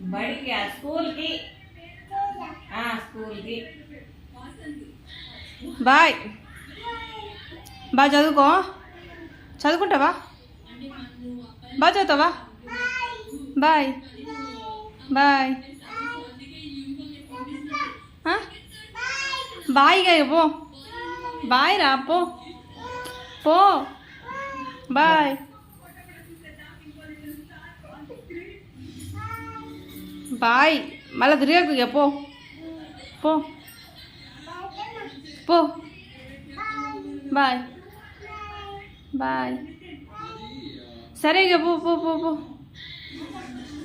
బడికి స్కూల్కి. స్కూల్కి. బాయ్. బాగా చదువుకో. చదువుకుంటావా? బాగా చదువుతావా? బాయ్. బాయ్. ఆ? బాయ్ పో బాయ్ రా పో. పో. బాయ్. బాయ్. మళ్ళీ తిరగకు ఇక పో. పో. పో. బాయ్. బాయ్. సరే ఇక పో పో పో పో.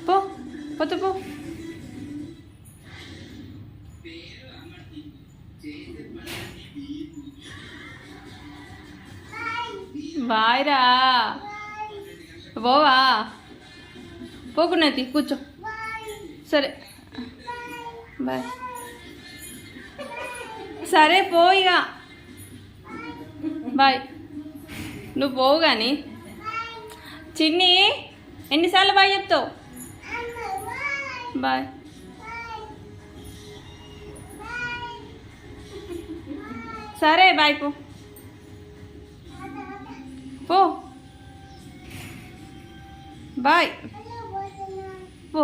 పో. పోతే పో. బాయ్ రా పోవా. పోకున్నది కూర్చో. సరే. బాయ్. సరే పో ఇక బాయ్. నువ్వు పోవు కానీ చిన్ని ఎన్నిసార్లు బాయ్ చెప్తావు? బాయ్. సరే బాయ్ పో. పో. బాయ్. పో.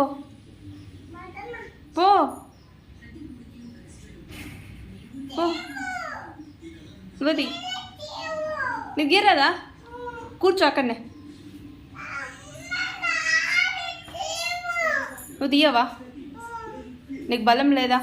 పో. గది నీకు గీరదా? కూర్చో అక్కడనే. నువ్వు తీయవా? నీకు బలం లేదా.